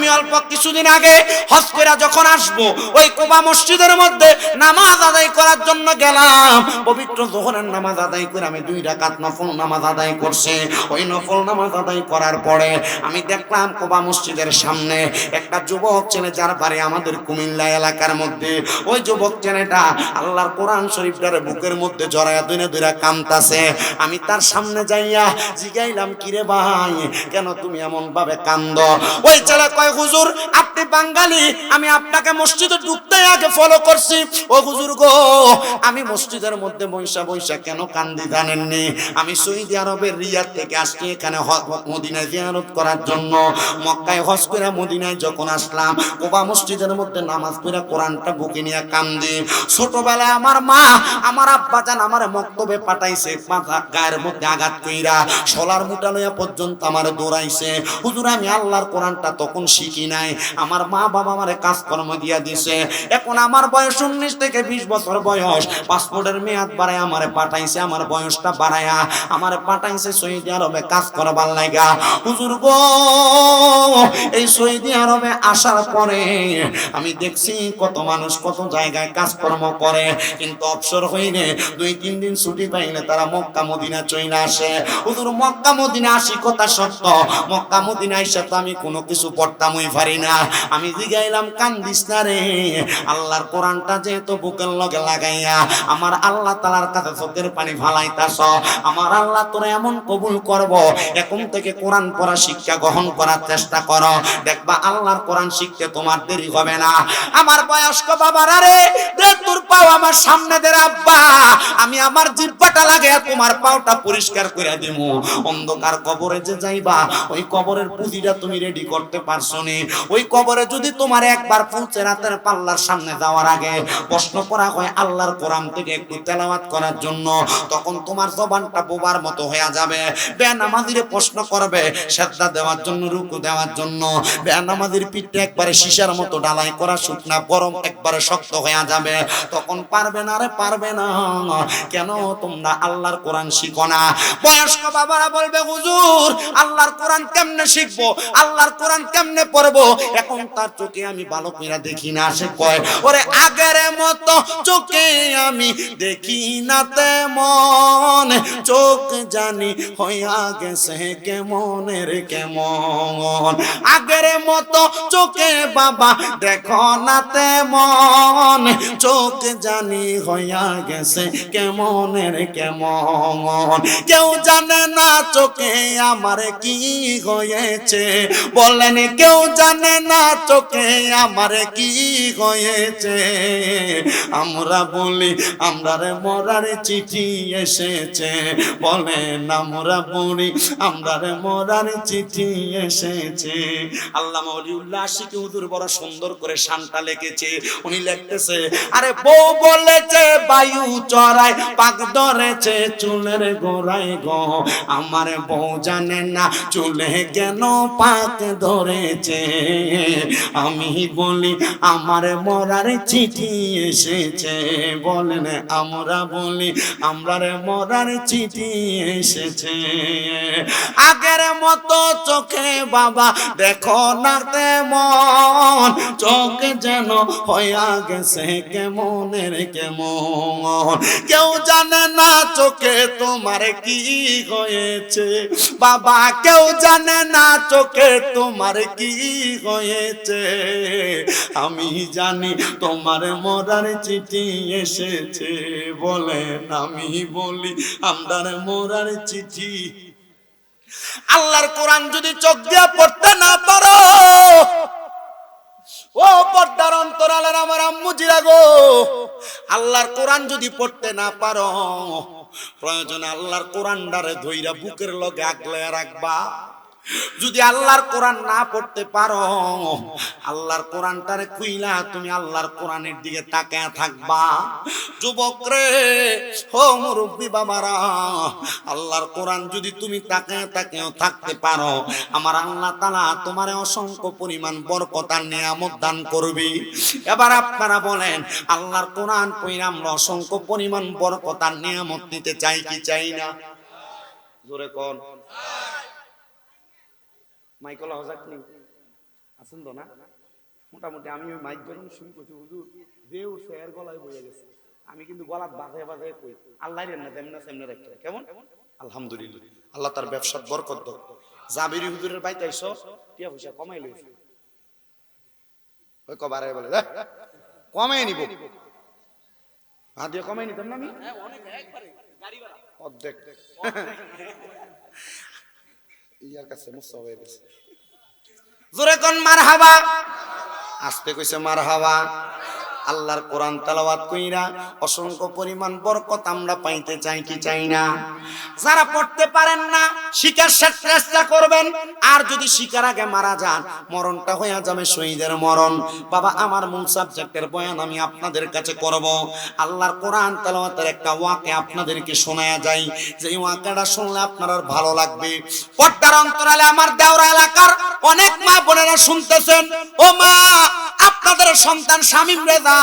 আমি অল্প কিছুদিন আগে হজ করে যখন আসব, ওই কোবা মসজিদের মধ্যে নামাজ আদায় করার জন্য গেলাম। পবিত্র জোহরের নামাজ আদায় করে আমি দুই রাকাত নফল নামাজ আদায় করছি। ওই নফল নামাজ আদায় করার পরে আমি দেখলাম কোবা মসজিদের সামনে একটা যুবক ছেলে যার বাড়ি আমাদের কুমিল্লা এলাকার মধ্যে। ওই যুবক ছেলেটা আল্লাহর কোরআন শরীফটার বুকের মধ্যে জড়ায়া দুইনে দুইরা কামতাছে আমি তার সামনে যাইয়া জিগাইলাম, কিরে ভাই, কেন তুমি এমন ভাবে কান্দ? ওই ছেলে কয় হুজুর, আপনি বাঙালি, আমি আপনাকে মসজিদে ঢুকতে আগে ফলো করছি। ও হুজুর গো, আমি মসজিদের মধ্যে বৈশা বৈশা কেন কান্দি জানেননি? আমি সৌদি আরবের রিয়াদ থেকে আসছি এখানে মদিনায় জিয়ারত করার জন্য। মক্কায় হজ করে মদিনায় যখন আসলাম, কোবা মসজিদের মধ্যে নামাজ পড়ে কোরআনটা বুকে নিয়ে কান্দি। ছোটবেলায় আমার মা, আমার আব্বা জান আমার মক্তবে পাঠাইছে গায়ের মধ্যে আঘাত কইরা সোলার মুটা লইয়া পর্যন্ত আমার দৌড়াইছে। হুজুর, আমি আল্লাহর কোরআনটা তখন শিখি নাই। আমার মা বাবা আমারে কাজকর্ম দিয়া দিছে। এখন আমার বয়স উনিশ থেকে বিশ বছর বয়স। পাসপোর্টের মেয়াদ বাড়ায় আমারে পাঠাইছে, আমার বয়সটা বাড়ায়া আমারে পাঠাইছে সৌদি আরবে কাজ করবার লাগা হুজুর গো, এই সৌদি আরবে আসার পরে আমি দেখছি কত মানুষ কত জায়গায় কাজকর্ম করে, কিন্তু অবসর হইলে দুই, তিন দিন ছুটি পাইলে তারা মক্কা, মদিনা চলে আসে। হুজুর, মক্কা, মদিনা আসি কথা সত্য। মক্কা, মদিনা এসে তো আমি কোনো কিছু পড়তামই পারি না। আমি জিগাইলাম কান্দিস না রে। আল্লাহর কোরআনটা যেহেতু বুকের লগে লাগাইয়া, আমার আল্লাহ তালার কাছে চোখের পানি ফালাইতাস আমার আল্লাহ তোরা এমন কবুল করব, এখন থেকে কোরআন পড়া, শিক্ষা গ্রহণ করার চেষ্টা করো। দেখবা, আল্লাহর কোরআন শিখতে তোমার দেরি হবে না। আমার বয়স্ক বাবারা রে তোর পাও আমার সামনে দের আব্বা। আমি আমার জিব্বাটা লাগে তোমার পাওটা পরিষ্কার করে দিব অন্ধকার কবরে যে যাইবা, ওই কবরের পুঁজিটা তুমি রেডি করতে পারছ নি ওই কবরে যদি তোমার একবার পৌঁছে রাতের পাল্লার সামনে যাওয়ার আগে প্রশ্ন করা হয় আল্লাহর কোরআন থেকে একটু তেলাওয়াত করার জন্য, তখন তোমার জবানটা বোবার মতো হয়ে যাবে। বেনামাজিরে প্রশ্ন করবে শ্রদ্ধা দেওয়ার জন্য, রুকু দেওয়ার জন্য। বেনামাজির পিঠটা একবারে সীসার মতো ডালাই করা শুকনা গরম একবারে শক্ত হয়ে যাবে। তখন পারবে না রে, পারবে না। কেন তোমরা আল্লাহর কোরআন শিখো না? বয়স্ক বাবারা বলবে, হুজুর, আল্লাহর কোরআন কেমনে শিখব? আল্লাহর কোরআন কেমনে পড়ব, এখন তার চোখে আমি ভালো করে দেখি না, সে কয়, ওরে আগের মতো চোখে আমি দেখি না তেমন, চোখ জানি হইয়া গেছে কেমনের কেমন। আগের মতো চোখে বাবা দেখো না তেমন, চোখ জানি হইয়া গেছে কেমনের কেমন। কেউ জানে না চোখে আমার কি হয়েছে, বলেন কেউ জানে না চোখে আমার কি হয়েছে। আমরা বলি আমরা রে মরার চিঠি এসেছে। বলেন, আমরা বলি আমরা রে মরার চিঠি এসেছে। আল্লাহ মৌলিউল্লাহ আশিকি হুজুর বড় সুন্দর করে শানটা লেগেছে উনি লিখতেছে, আরে বউ বলেছে, বায়ু চড়ায়, পাক ধরেছে, চুলের গোড়ায় গো। আমার বউ জানে না চুলে কেন পাক ধরেছে। আমি বলি, আমার মরার চিঠি এসেছে। বলেন, আমরা বলি, আমরার মরার চিঠি এসেছে। আগের মতো চোখে বাবা, দেখো না তেমন। চোখ যেন হইয়া গেছে কেমনের কেমন। কেউ জানে না চোখে তোমার কি হয়েছে। বাবা, কেউ জানে না চোখে তোমার কি হয়েছে। আমি জানি তোমার মরার চিঠি এসেছে বলেন আমি বলি, আমরার মরার চিঠি। আল্লাহর কোরআন যদি চোখ দিয়া পড়তে না পারো, ও পর্দার অন্তরালের আমার আম্মু জিরাগো আল্লাহর কোরআন যদি পড়তে না পারো, প্রয়োজনে আল্লাহর কোরআনটারে ধইরা বুকের লগে আগলে রাখবা। যদি আল্লাহর কোরআন না পড়তে পারো, আল্লাহর কোরআনটারে খুইলা তুমি আল্লাহর কোরআনের দিকে তাকায় থাকবা। যুবক রে হো মুরব্বী বাবারা, আল্লাহর কোরআন যদি তুমি তাকায় তাকায় থাকতে পারো, আমার আল্লাহ তালা তোমার অসংখ্য পরিমাণ বরকতার নিয়ামত দান করবি। এবার আপনারা বলেন, আল্লাহর কোরআন পড়ে আমরা অসংখ্য পরিমাণ বরকতার নিয়ামত নিতে চাই কি চাই না? জোরে কোন। মাইকল হজাক নেই। আছেন তো না? মোটামুটি আমি ওই মাইক যখন শুরু করছি হুজুর যে উঠছে এর গলায় বইয়া গেছে। আমি কিন্তু গলাত বাজে বাজে কই আল্লাহ রেন না তেমনি সেমনি রাখতে কেমন? আলহামদুলিল্লাহ। আল্লাহ তার ব্যবসার বরকত দাও। জাবিরি হুজুরের বাইতে আইসো টিয়া পয়সা কমাই লইছে। ওই কবারে বলে "দেখ, কমাই নিব। হাত দিয়ে কমাই নিতাম না আমি? অর্ধেক। ইয়ার কাছে মুসা হয়ে গেছে জোরে কোন মার হাবা। আসতে কইছে মার হাবা। আল্লাহর কোরআন তেলাওয়াত কইরা অসংখ্য পরিমাণ বরকত আমরা পাইতে চাই কি চাই না। যারা পড়তে পারেন না, শিকার চেষ্টা করবেন। আর যদি শিকার আগে মারা যান, মরণটা হয়ে যাবে শহীদের মরণ। বাবা, আমার মূল সাবজেক্টের বয়ান আমি আপনাদের কাছে করব। আল্লাহর কোরআন তেলাওয়াতের একটা ওয়াকে আপনাদেরকে শোনায়া যায় যে ওয়াকাটা শুনলে আপনার ভালো লাগবে। পর্দার অন্তরালে আমার দেওরা এলাকার অনেক মা বোনেরা শুনতেছেন, ও মা আপনাদের সন্তান শামীম রেজা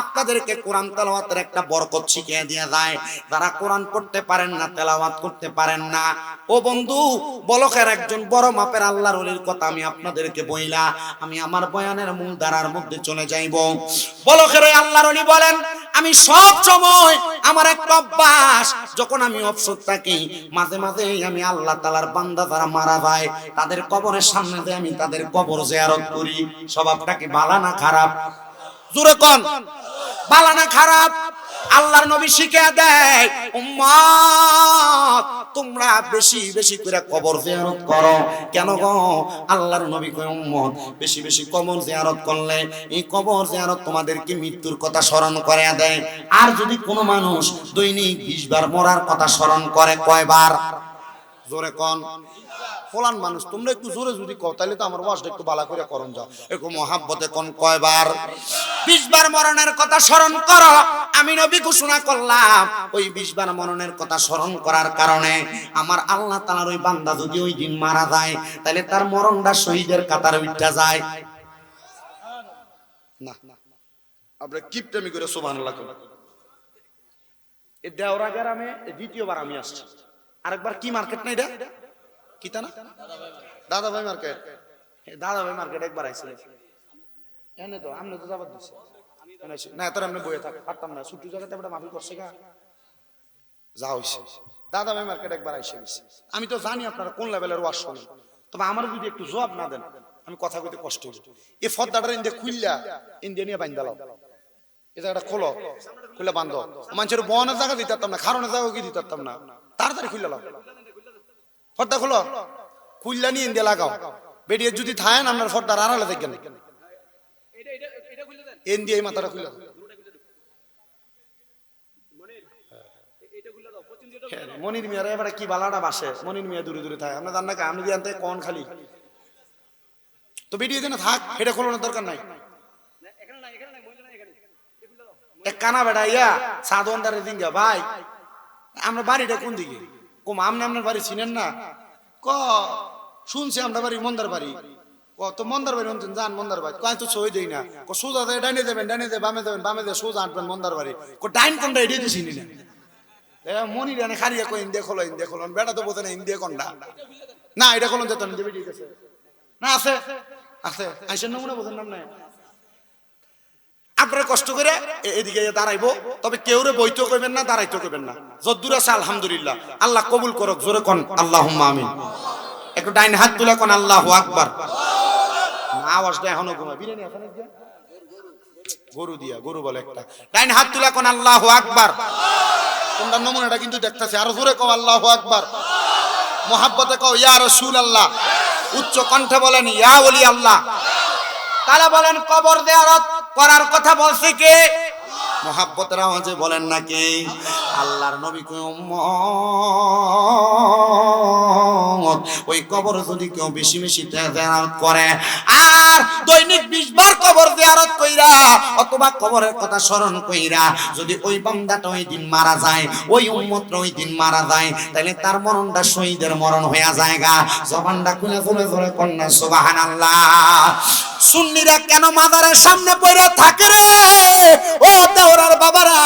আপনাদেরকে কোরআন তেলাওয়াতের একটা বরকত শিখিয়ে দিয়ে যায়। যারা কোরআন পড়তে পারেন না, তেলাওয়াত করতে পারেন না। ও বন্ধু, বলকের একজন বড় মাপের আল্লাহর ওলির কথা আমি আপনাদেরকে বইলা, আমি আমার বয়ানের মূল ধারার মধ্যে চলে যাইব। বলকের ওই আল্লাহর ওলি বলেন, আমি সব সময় আমার একটা অভ্যাস, যখন আমি অবসর থাকি, মাঝে মাঝে আমি আল্লাহ তালার বান্দা যারা মারা যায়, তাদের কবরের সামনে দিয়ে আমি তাদের কবর জিয়ারত করি। স্বভাবটা কি বালা খারাপ। জোরে কন। বালা না খারাপ। আল্লাহর নবী শিখে দেয় উম্মত তোমরা বেশি বেশি করে কবর জিয়ারত করো। কেন গো? আল্লাহর নবী কয় উম্মত বেশি বেশি কবর জিয়ারত করলে এই কবর জিয়ারত তোমাদেরকে মৃত্যুর কথা স্মরণ করে দেয়। আর যদি কোনো মানুষ দৈনিক বিশ বার মরার কথা স্মরণ করে কয়বার? জোরে কন। ফলান মানুষ, তোমরা একটু জোরে যদি কও তাহলে তো আমার ওয়াজটা একটু বালা করে করন যাও। একটু মহাব্বতে কোন কয়বার? বিশ বার মরণের কথা স্মরণ করো, আমি নবী ঘোষণা করলাম, ওই বিশ বার মরণের কথা স্মরণ করার কারণে আমার আল্লাহ ওই বান্দা যদি ওই দিন মারা যায় তাহলে তার মরণটা শহীদের কাতারে উঠা যায়। না আমরা কিপটামি করে দ্বিতীয়বার আমি আসছি। আরেকবার কি মার্কেট না এটা? কি তা না? দাদা ভাই মার্কেট। দাদা ভাই মার্কেট একবার আইছিল। এনে তো আমনে তো যাবার দিছে। না তোর আমনে বইয়ে থাক পারতাম না ছুটি জায়গাতে একটা মাফি করছে গা। যা হইছে। দাদা ভাই মার্কেট একবার আইসে গেছে। আমি তো জানি আপনারা কোন লেভেলের ওয়াশ শোনেন তবে আমার যদি একটু জবাব না দেন আমি কথা কইতে কষ্ট হইল এই ফর্দাটা ইন্দে খুললা ইন্দে নিয়ে বাইন্দা লাও। এই জায়গাটা খোলো খুলে বান্ধ। মানুষের বনের জায়গা দিতে পারতাম না খারণের জায়গা কি দিতে পারতাম না। তাড়াতাড়ি খুললে লাও। ফর্দা খোলো। খুললা নিয়ে ইন্দে লাগাও। বেরিয়ে যদি থাকেন আপনার ফর্দার আড়ালে দেখবেন এন দিয়ে মাথাটা খুলে হ্যাঁ, মনির মিয়ার এবারে কি বালাটা বাসে? মনির মিয়া দূরে দূরে থাকে। আমরা জান আমি দিয়ে কন খালি? তো বেরিয়ে যেন থাক এটা খোলানোর দরকার নাই। এক কানা বেটা ইয়া সাধু আন্দারে দিন ভাই আমরা বাড়িটা কোন দিকে? কম আমনে আপনার বাড়ি চিনেন না? ক, শুনছি আমরা বাড়ি মন্দার বাড়ি। ক, তো মন্দার বাড়ি অন্তন যান মন্দার বাড়ি। কয় তো সই দেই না। ক, সোজা দেয় ডাইনে দেবেন ডাইনে দেয় বামে দেবেন বামে দেয় সোজা আঁটবেন মন্দার বাড়ি। ক, ডাইন কোনটা এটাই তো চিনি না। মনি রানে খারিয়া কই ইন্দে খোলো ইন্দে খোলো। বেটা তো বোঝে না ইন্দে কোনটা। না, এটা খোলন যেত না দেবে না, আছে। আছে। আইসেন নমুনা বোঝেন নাম নাই আপনারা কষ্ট করে এদিকে দাঁড়াইবো। তবে কেউ রে বইতেও কইবেন না, দাঁড়াইতেও কইবেন না। যদ্দূর আছে, আলহামদুলিল্লাহ। আল্লাহ কবুল করক, জোরে কন আল্লাহ আমিন। একটু ডাইন হাত তুলে কোন, আল্লাহ আকবার। না, আওয়াজটা এখানে গরু দিয়া, গরু বলে একটা। ডাইন হাত তুলে কোন, আল্লাহ আকবার। তোমরা নমুনাটা কিন্তু দেখতেছে। আরও জোরে কও, আল্লাহ আকবার। মোহাব্বতে কও, ইয়া রসুল আল্লাহ উচ্চ কণ্ঠে বলেন, ইয়া ওলি আল্লাহ তারা বলেন, কবর দেয়ারত করার কথা বলছে কে? মোহাব্বতের আওয়াজে বলেন নাকি? আল্লাহর নবী কই উম্মত, ওই কবর যদি কেউ বেশি বেশি করে আর দৈনিক বিশ বার কবর দেয়ারত কইরা অথবা কবরের কথা স্মরণ কইরা যদি ওই বান্দাটা ওই দিন মারা যায় ওই উম্মতটা ওই দিন মারা যায় তাহলে তার মরণটা শহীদের মরণ হইয়া যায় গা। জবানটা খুলে জোরে জোরে কন্যা সুবাহান আল্লাহ সুন্নিরা কেন মাজারের সামনে পড়ে থাকে রে? ও দেওরার বাবারা,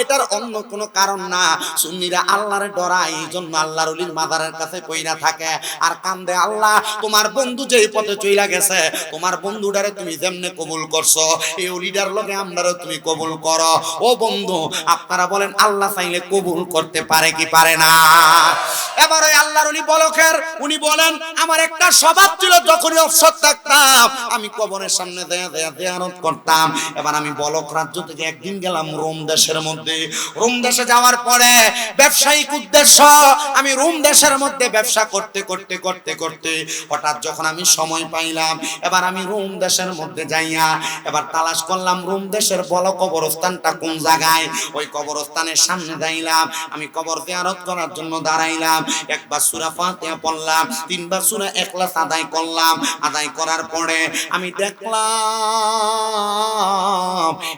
এটার অন্য কোনো কারণ না। সুন্নিরা আল্লাহর ডরায় এই জন্য আল্লাহর অলির মাজারের কাছে পইরা থাকে। আর কান্দে, আল্লাহ, তোমার বন্ধু যেই পথে চইলা গেছে, তোমার বন্ধুটারে তুমি যেমনে কবুল করছ, এই অলিটার লগে আমরাও তুমি কবুল করো। ও বন্ধু, আপনারা বলেন, আল্লাহ চাইলে কবুল করতে পারে কি পারে না? এবার ওই আল্লাহর উনি বলকের, উনি বলেন, আমার একটা স্বভাব ছিল যখনই অবসর থাকতাম। আমি কবরের সামনে দেয়া দেয়া দেয়ানত করতাম। এবার আমি বলক রাজ্য থেকে একদিন গেলাম রোম দেশের মধ্যে। রোম দেশে যাওয়ার পরে ব্যবসায়িক উদ্দেশ্য, আমি রোম দেশের মধ্যে ব্যবসা করতে করতে করতে করতে হঠাৎ যখন আমি সময় পাইলাম, এবার আমি রোম দেশের মধ্যে যাইয়া এবার তালাশ করলাম, রোম দেশের বল কবরস্থানটা কোন জায়গায়? ওই কবরস্থানের সামনে যাইলাম। আমি কবর জিয়ারত করার জন্য দাঁড়াইলাম। একবার সুরা ফাতিহা পড়লাম, তিনবার সুরা একলাস আদায় করলাম। আদায় করার পরে আমি দেখলাম,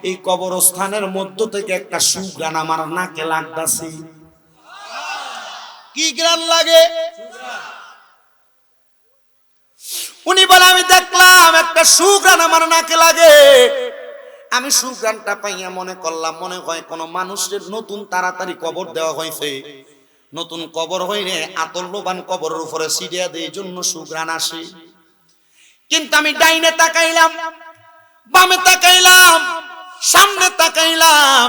এই কবরস্থানের মধ্য থেকে একটা সুগ্রান আমার নাকে লাগতাছে। কি গ্রান লাগে? উনি বলে, আমি দেখলাম একটা সুগ্রান আমার নাকে লাগে। আমি সুগ্রানটা পাইয়া মনে করলাম, মনে হয় কোনো মানুষের নতুন তাড়াতাড়ি কবর দেওয়া হয়েছে। নতুন কবর হইলে আতল্যবান কবরের উপরে সিডিয়া দিয়ে জন্য সুগ্রান আসে। কিন্তু আমি ডাইনে তাকাইলাম, বামে তাকাইলাম, সামনে তাকাইলাম।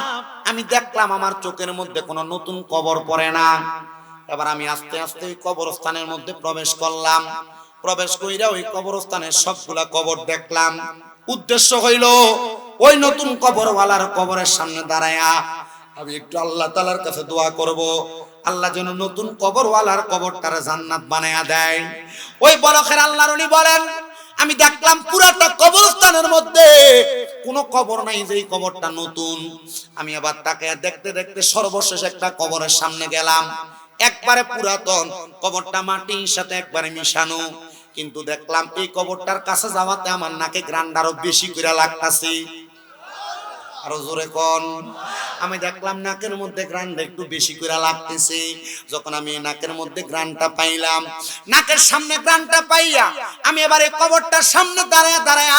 আমি দেখলাম আমার চোখের মধ্যে কোনো নতুন কবর পড়ে না। এবার আমি আস্তে আস্তে ওই কবরস্থানের মধ্যে প্রবেশ করলাম। প্রবেশ কইরা ওই কবরস্থানের সবগুলা কবর দেখলাম। উদ্দেশ্য হইল, ওই নতুন কবরওয়ালার কবরের সামনে দাঁড়ায়া। আমি একটু আল্লাহ তালার কাছে দোয়া করব। আল্লাহ যেন নতুন কবরওয়ালার কবরটার জান্নাত বানায়া দেয়। ওই বলখের আল্লাহর উনি বলেন, আমি দেখলাম পুরাটা কবরস্থানের মধ্যে কোনো কবর নাই যেই কবরটা নতুন। আমি আবার তাকে দেখতে দেখতে সর্বশেষ একটা কবরের সামনে গেলাম। একবারে পুরাতন, কবরটা মাটির সাথে একবারে মিশানো। কিন্তু দেখলাম এই কবরটার কাছে যাওয়াতে আমার নাকে গ্রান্ডারও বেশি করে লাগতাছে। আরও জোরে কন। আমি দেখলাম নাকের মধ্যে একটু বেশি করে লাগতেছে। যখন আমি নাকের মধ্যে গ্রানটা পাইলাম, নাকের সামনে গ্রানটা পাইয়া আমি এবারে কবরটার সামনে দাঁড়ায় দাঁড়ায়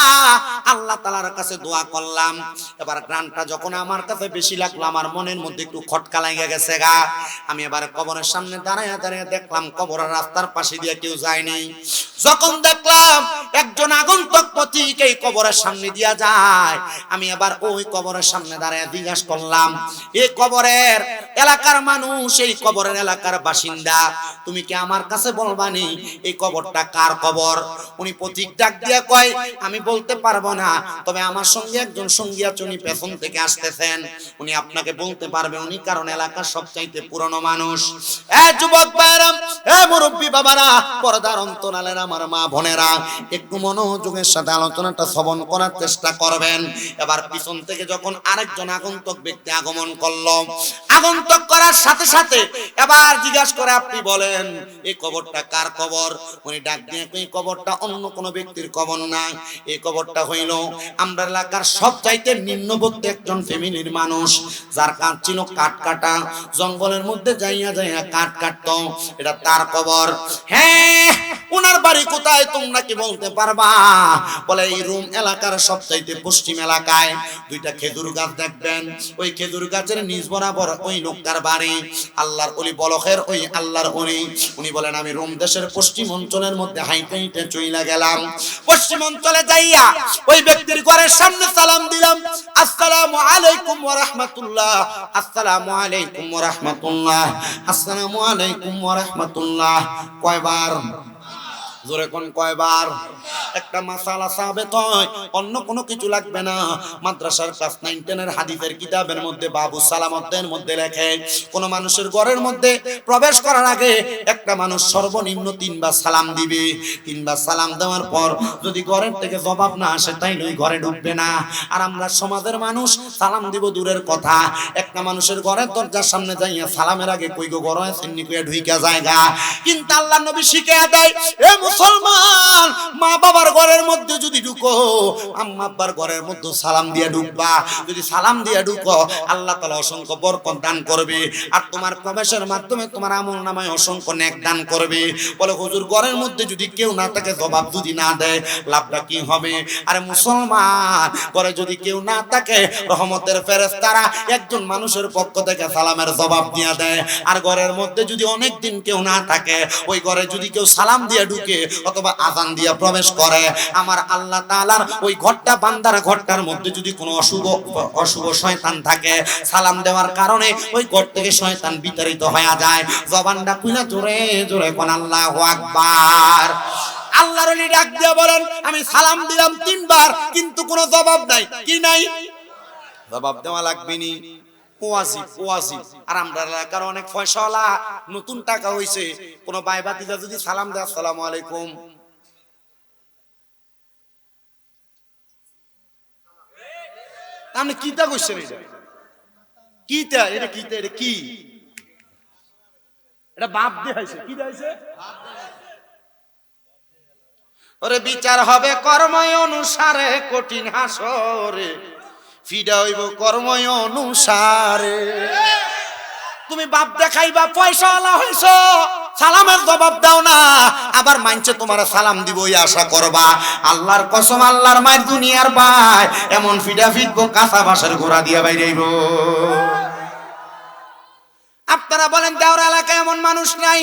আল্লাহ তালার কাছে দোয়া করলাম। এবার গ্রানটা যখন আমার কাছে বেশি লাগল, আমার মনের মধ্যে একটু খটকা লাগে গেছে গা। আমি এবারে কবরের সামনে দাঁড়ায় দাঁড়ায় দেখলাম, কবরের রাস্তার পাশে দিয়ে কেউ যায়নি যখন দেখলাম একজন আগন্তক পথিক এই কবরের সামনে দিয়া যায়, আমি আবার ওই কবরের সামনে দাঁড়ায় জিজ্ঞাসা করলাম এই কবরের এলাকার মানুষ, এই কবরের এলাকার বাসিন্দা, তুমি কি আমার কাছে বলবানি এই কবরটা কার কবর? উনি পথিক ডাক দিয়া কয়, আমি বলতে পারব না, তবে আমার সঙ্গে একজন সঙ্গী আছে, উনি পেছন থেকে আসতেছেন। উনি আপনাকে বলতে পারবে, উনি কারণ এলাকার সবচাইতে পুরনো মানুষ। এ যুবক ভাইরা এ মুরব্বী বাবারা, পর্দার অন্তরালের আমার মা বোনেরা, একটু মনোযোগের সাথে আলোচনাটা শ্রবণ করার চেষ্টা করবেন। এবার পিছন থেকে যখন আরেকজন আগন্তক ব্যক্তি আগমন করল, আগন্তক করার সাথে সাথে এবার জিজ্ঞাসা করে, আপনি বলেন, এই কবরটা কার কবর? উনি ডাক দিয়ে এই কবরটা অন্য কোনো ব্যক্তির কবর না। এই কবরটা হইল আমরা এলাকার সব চাইতে নিম্নবর্তী একজন ফ্যামিলির মানুষ, যার কাঠ ছিল কাঠ কাটা, জঙ্গলের মধ্যে যাইয়া যাইয়া কাঠ কাটতো। এটা তার কবর। হ্যাঁ উনার বাড়ি কোথায় তোমরা কি বলতে পারবা? বলে, এই রুম এলাকার সব চাইতে পশ্চিম এলাকায়। দুইটা খেজুর গাছ দেখবেন, ওই খেজুর গাছের নিজ বরাবর ওই লোকটার বাড়ি, আল্লাহর অলি বলখের ওই আল্লাহর অলি উনি বলেন, আমি রোম দেশের পশ্চিম অঞ্চলের মধ্যে হাইটে হাইটে চইলা গেলাম। পশ্চিম অঞ্চলে যাইয়া ওই ব্যক্তির ঘরের সামনে সালাম দিলাম। আসসালামু আলাইকুম ওয়া রাহমাতুল্লাহ। আসসালামু আলাইকুম ওয়া রাহমাতুল্লাহ। আসসালামু আলাইকুম ওয়া রাহমাতুল্লাহ। কয়বার? জোরে কোন কয়বার? একটা মাসালা সাবেত হয়, অন্য কোনো কিছু লাগবে না। মাদ্রাসার ক্লাস নাইন, টেনের হাদিসের কিতাবের মধ্যে, বাবু সালামতের মধ্যে লেখে, কোন মানুষের ঘরের মধ্যে প্রবেশ করার আগে একটা মানুষ সর্বনিম্ন তিনবার সালাম দিবে। তিনবার সালাম দেওয়ার পর যদি ঘরের থেকে জবাব না আসে তাই ওই ঘরে ঢুকবে না। আর আমরা সমাজের মানুষ, সালাম দিব দূরের কথা। একটা মানুষের ঘরের দরজার সামনে যাইয়া সালামের আগে কই গো ঘর আছেন নি কইয়া ঢুইকা জায়গা। কিন্তু আল্লাহ নবী শিখে দেয় মুসলমান, মা বাবার ঘরের মধ্যে যদি ঢুকো, আম্মা আব্বার ঘরের মধ্যে সালাম দিয়ে ঢুকবা। যদি সালাম দিয়ে ঢুকো, আল্লাহ তালা অসংখ্য দান করবে। আর তোমার প্রবেশের মাধ্যমে তোমার আমল নামায় অসংখ্য দান করবে। বলে, হুজুর, ঘরের মধ্যে যদি কেউ না থাকে, জবাব যদি না দেয়, লাভটা কি হবে? আরে মুসলমান, ঘরে যদি কেউ না থাকে, রহমতের ফেরেস্তারা একজন মানুষের পক্ষ থেকে সালামের জবাব দিয়ে দেয়। আর ঘরের মধ্যে যদি অনেক দিন কেউ না থাকে, ওই ঘরে যদি কেউ সালাম দিয়ে ঢুকে অথবা আজান দিয়ে প্রবেশ করে। আমার আল্লাহ তাআলার ওই ঘরটা, বান্দার ঘরটার মধ্যে যদি কোনো অশুভ অশুভ শয়তান থাকে, সালাম দেওয়ার কারণে ওই ঘর থেকে শয়তান বিতাড়িত হয়ে যায়। জবানটা কুইনা জোরে জোরে কোন আল্লাহু আকবার। আল্লাহর ডাক দিয়ে বলেন, আমি সালাম দিলাম তিনবার, কিন্তু কোনো জবাব নাই। কি নাই? জবাব দেওয়া লাগবে নি। আর আমরা এলাকার অনেক নতুন টাকা কোন যদি সালাম দেয় আলাইকুম। কিতা কইছেন এটা? কিতা? এটা কিতা? এটা কি? এটা বাপ হয়েছে কি হয়েছে ওরে বিচার হবে কর্ময় অনুসারে কঠিন হাসরে। ফিডা হইব কর্ময় অনুসারে। তুমি বাপ দেখাইবা, পয়সাওয়ালা হইছ, সালামের জবাব দাও না। আবার মানছে তোমার সালাম দিব আশা করবা। আল্লাহর কসম, আল্লাহর মায়ের দুনিয়ার ভাই, এমন ফিডা ফিটবো কাঁচা বাসের ঘোড়া দিয়ে বাইরেইব। আপনারা বলেন, দেওয়ার এলাকায় এমন মানুষ নাই?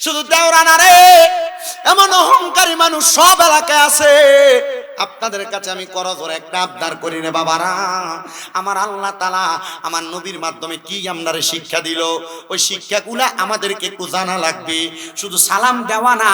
শুধু দেওরা রে এমন অহংকারী মানুষ সব এলাকায় আছে। আপনাদের কাছে আমি করজোর একটা আবদার করি রে বাবারা। আমার আল্লাহ তালা আমার নবীর মাধ্যমে কি আপনারে শিক্ষা দিল? ওই শিক্ষাগুলা আমাদেরকে একটু জানা লাগবে। শুধু সালাম দেওয়া না,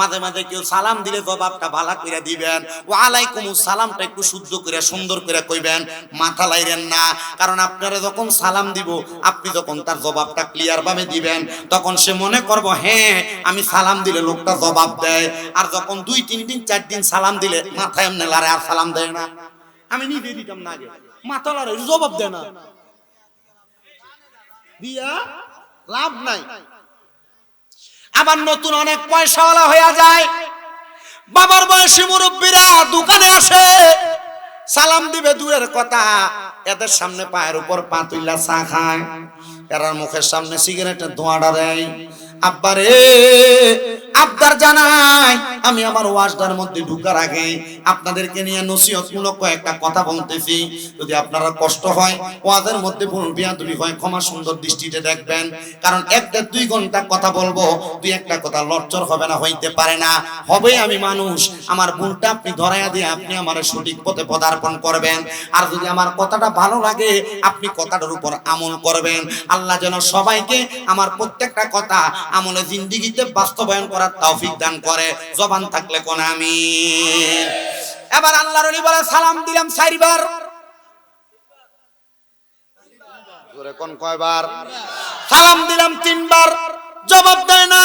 মাঝে মাঝে কেউ সালাম দিলে জবাবটা ভালো করে দিবেন। ও আলাইকুম সালামটা একটু শুদ্ধ করে, সুন্দর করে কইবেন, মাথা লাইরেন না। কারণ আপনারা যখন সালাম দিব, আপনি যখন তার জবাবটা ক্লিয়ার ভাবে দিবেন, তখন সে মনে করব হ্যাঁ আমি সালাম দিলে লোকটা জবাব দেয়। আর যখন দুই, তিন দিন, চার দিন সালাম দিলে মাথায় এমনি লারে আর সালাম দেয় না। আমি নিজে দিতাম না আগে। মাথা লারে জবাব দেয় না। দিয়া লাভ নাই। আবার নতুন অনেক পয়সাওয়ালা হয়ে যায়। বাবার বয়সী মুরব্বীরা দোকানে আসে। সালাম দিবে দূরের কথা। এদের সামনে পায়ের উপর পা তুইলা চা খায়। এরার মুখের সামনে সিগারেটের ধোঁয়াটা দেয়। আব্বারে, আবদার জানাই। আমি আমার ওয়াজদার মধ্যে ঢুকার আগে আপনাদেরকে নিয়ে নসিহতমূলক কয়েকটা কথা বলতেছি। যদি আপনারা কষ্ট হয়, ওয়াজের মধ্যে ভুল বিয়াদবি হয়, ক্ষমা সুন্দর দৃষ্টিতে দেখবেন। কারণ এক দেড় দুই ঘণ্টা কথা বলব, দুই একটা কথা লজ্জর হবে না, হইতে পারে না। হবে আমি মানুষ, আমার ভুলটা আপনি ধরাইয়া দিয়ে আপনি আমার সঠিক পথে পদার্পণ করবেন। আর যদি আমার কথাটা ভালো লাগে, আপনি কথাটার উপর আমল করবেন। আল্লাহ যেন সবাইকে আমার প্রত্যেকটা কথা আমলে জিন্দিগিতে বাস্তবায়ন করার তৌফিক দান করে। জবান থাকলে কোন আমি এবার আল্লাহর ওলি বলে সালাম দিলাম চারবার। জোরে কোন কয়বার? সালাম দিলাম তিনবার। জবাব দেয় না।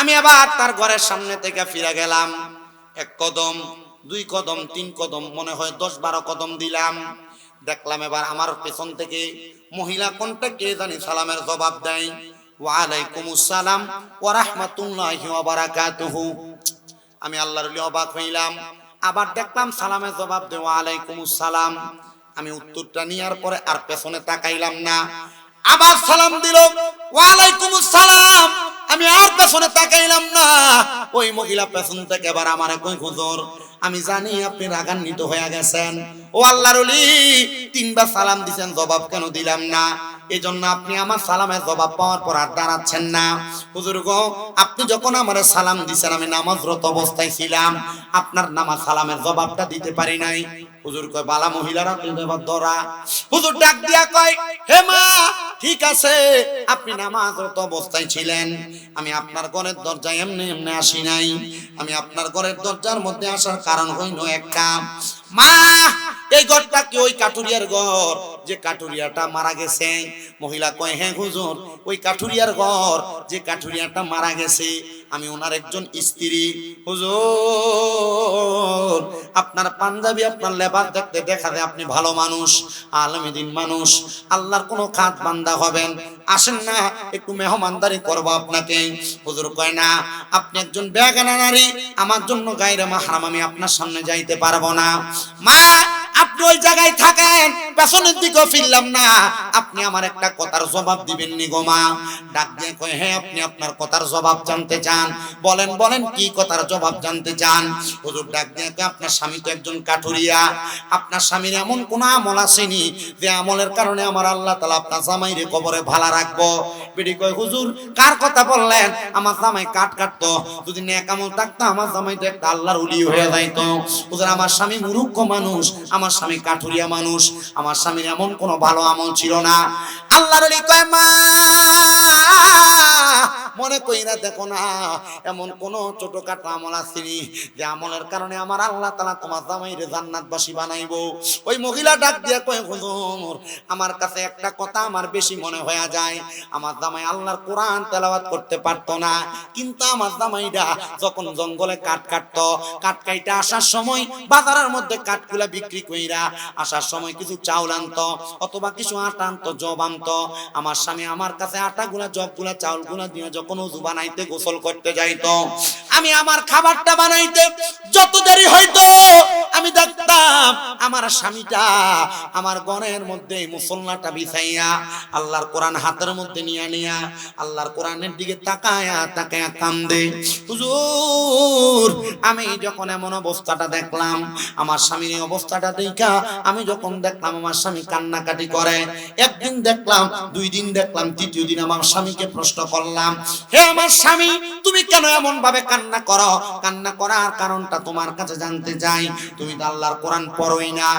আমি আবার তার ঘরের সামনে থেকে ফিরে গেলাম। এক কদম দুই কদম তিন কদম মনে হয় দশ বারো কদম দিলাম। দেখলাম এবার আমার পেছন থেকে মহিলা কোনটা কে জানি সালামের জবাব দেয়। ওয়ালাইকুম আসসালাম ওয়া রাহমাতুল্লাহি ওয়া বারাকাতুহু আমি আল্লাহর অবাক হইলাম। আবার দেখলাম সালামের জবাব দে ওয়ালাইকুম আসসালাম আমি উত্তরটা নেওয়ার পরে আর পেছনে তাকাইলাম না। আবার সালাম দিল ওয়ালাইকুম আসসালাম আমি আর পেছনে তাকাইলাম না। ওই মহিলা পেছন থেকে এবার আমার কই হুজুর আমি জানি আপনি রাগান্বিত হয়ে গেছেন। ও আল্লাহর তিনবার সালাম দিছেন, জবাব কেন দিলাম না? এই জন্য আপনি আমার সালামের জবাব পাওয়ার পর আর দাঁড়াচ্ছেন না। হুজুর গো, আপনি যখন আমার সালাম দিছেন, আমি নামাজরত অবস্থায় ছিলাম। আপনার নামাজ সালামের জবাবটা দিতে পারি নাই। হুজুর কয়, বালা মহিলারা কিন্তু এবার ধরা। হুজুর ডাক দিয়া কয়, হে মা, ঠিক আছে, আপনি নামাজরত অবস্থায় ছিলেন। আমি আপনার ঘরের দরজায় এমনি এমনি আসি নাই। আমি আপনার ঘরের দরজার মধ্যে আসার কারণ হইল একটা মা, এই ঘরটা কি ওই কাটুরিয়ার ঘর? যে কাটুরিয়াটা মারা গেছে। মহিলা কয় হ্যাঁ হুজুর, ওই কাঠুরিয়ার ঘর। যে কাঠুরিয়াটা মারা গেছে, আমি ওনার একজন স্ত্রী। হুজুর, আপনার পাঞ্জাবি, আপনার লেবাস দেখতে দেখা যায় আপনি ভালো মানুষ, আলমীদিন মানুষ। আল্লাহর কোনো খাত বান্দা হবেন। আসেন না, একটু মেহমানদারি করব আপনাকে। হুজুর কয়, না, আপনি একজন বেগানা নারী। আমার জন্য গায়রে মাহরাম আমি আপনার সামনে যাইতে পারব না। মা আপনি ওই জায়গায় থাকেন, পেছনের দিকেও ফিরলাম না। আপনি আমার একটা কথার জবাব দিবেন নি গো মা। ডাক দিয়ে কয় হ্যাঁ আপনি আপনার কথার জবাব জানতে চান। বলেন বলেন, কি কথার জবাব জানতে চান? হুজুর ডাক দিয়ে আপনার স্বামী তো একজন কাঠুরিয়া। আপনার স্বামীর এমন কোন আমল আসেনি যে আমলের কারণে আমার আল্লাহ তালা আপনার জামাইরে কবরে ভালা রাখব? হুজুর, কার কথা বললেন? আমার জামাই কাট কাটতো। যদি নেক আমল থাকতো, আমার জামাই তো একটা আল্লাহর উলি হয়ে যাইতো। হুজুর, আমার স্বামী মূর্খ মানুষ। আমার স্বামী কাঠুরিয়া মানুষ আমার স্বামীর এমন কোনো ভালো আমল ছিল না। আল্লাহর কয় মা মনে কইরা দেখো না, এমন কোন ছোটখাটো আমল আসেনি যে আমলের কারণে আমার আল্লাহ তালা তোমার জামাইরে জান্নাতবাসী বানাইবো। ওই মহিলা ডাক দিয়া কয়, হুজুর, আমার কাছে একটা কথা আমার বেশি মনে হয়ে যায়। আমার জামাই আল্লাহর কোরআন তেলাওয়াত করতে পারতো না। কিন্তু আমার জামাইটা যখন জঙ্গলে কাঠ কাটতো, কাঠ কাইটা আসার সময় বাজারের মধ্যে কাঠগুলা বিক্রি কইরা আসার সময় কিছু চাউল আনতো, অথবা কিছু আটা আনতো, জব আনতো। আমার স্বামী আমার কাছে আটাগুলা, জবগুলা, চাউলগুলা দিয়ে যখন উজু বানাইতে গোসল করতে যাইতো। আমি আমার খাবারটা বানাইতে যত দেরি হইতো আমি আমার স্বামীটা আমার গনের মধ্যে মুসল্লাটা বিছাইয়া আল্লাহর কোরআন হাতের মধ্যে নিয়া নিয়া আল্লাহর কোরআনের দিকে তাকায়া তাকায়া কান্দে। হুজুর, আমি যখন এমন অবস্থাটা দেখলাম, আমার স্বামীর অবস্থাটা দেখা আমি যখন দেখলাম আমার স্বামী কান্নাকাটি করে, একদিন দেখলাম, দুই দিন দেখলাম, তৃতীয় দিন আমার স্বামীকে প্রশ্ন করলাম, হে আমার স্বামী, তুমি কেন এমন ভাবে কান্না করো? কান্না করার কারণটা তোমার কাছে জানতে চাই। তুমি তো আল্লাহর কোরআন পড়োই না?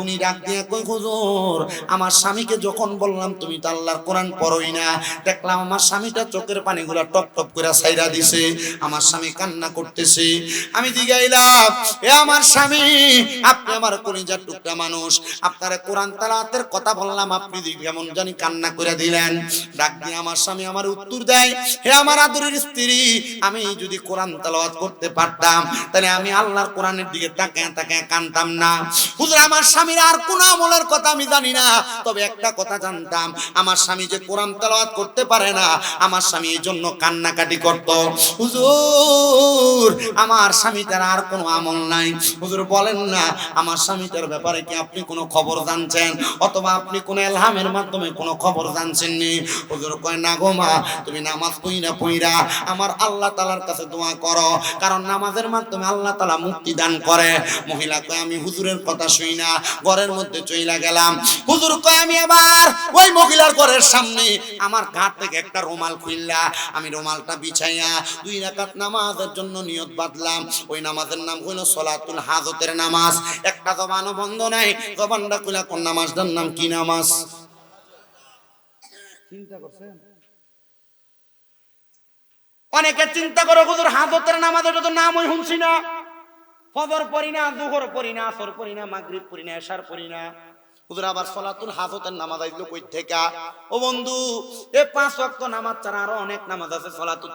উনি ডাক দিয়ে কই হুজুর, আমার স্বামীকে যখন বললাম, তুমি তো আল্লাহর কোরআন পড়োই না। দেখলাম আমার স্বামীটা চোখের পানিগুলা টপ টপ করে সাইরা দিছে। আমার স্বামী কান্না করতেছে। আমি জিগাইলাম, এ আমার স্বামী, আপনি আমার কলিজার টুকরা মানুষ। আপনারে কোরআন তালাতের কথা বললাম, আপনি কেমন জানি কান্না করে দিলেন। ডাক দিয়ে আমার স্বামী আমার উত্তর দেয়, হে আমার আদরের স্ত্রী, আমি যদি কোরআন তালাওয়াত করতে পারতাম, তাহলে আমি আল্লাহর কোরআনের দিকে তাকায় তাকায় কানতাম না। হুজুর, আমার স্বামীর আর কোন আমলের কথা আমি জানি না। তবে একটা কথা জানতাম, আমার স্বামী যে কোরআন করতে পারে না, আমার স্বামী এই জন্য কান্নাকাটি করত। হুজুর, আমার আর কোনো আমল নাই। হুজুর, বলেন না, আমার ব্যাপারে কি আপনি কোনো খবর জানছেন? অথবা আপনি কোন এলহামের মাধ্যমে কোনো খবর জানছেন নি হুজুর কয়, না গো মা, তুমি নামাজ পইরা পইরা আমার আল্লাহ তালার কাছে দোয়া করো। কারণ নামাজের মাধ্যমে আল্লাহ তালা মুক্তি দান করে। মহিলা কয়, আমি হুজুরের কথা শুই না, ঘরের মধ্যে চইলা গেলাম। হুজুর কয়, আমি আবার ওই মহিলার ঘরের সামনে আমার ঘাট থেকে একটা রুমাল খুললা। আমি রুমালটা বিছাইয়া দুই রাকাত নামাজের জন্য নিয়ত বাঁধলাম। ওই নামাজের নাম হইল সলাতুল হাজতের নামাজ। একটা জবানও বন্ধ নাই। জবানটা খুলা কোন নামাজটার নাম কি নামাজ? চিন্তা করছেন? অনেকে চিন্তা করে, হুজুর হাজতের নামাজের তো নামই শুনছি না। ফজর পড়ি না, দুহর পড়ি না, আসর পড়ি না, মাগরিব পড়ি না, এশার পড়ি না। হুজুর, আবার সলাতুল হাজতের নামাজ আইলো কই থেকে? ও বন্ধু, এ পাঁচ ওয়াক্ত নামাজ ছাড়া আরও অনেক নামাজ আছে, সলাতুল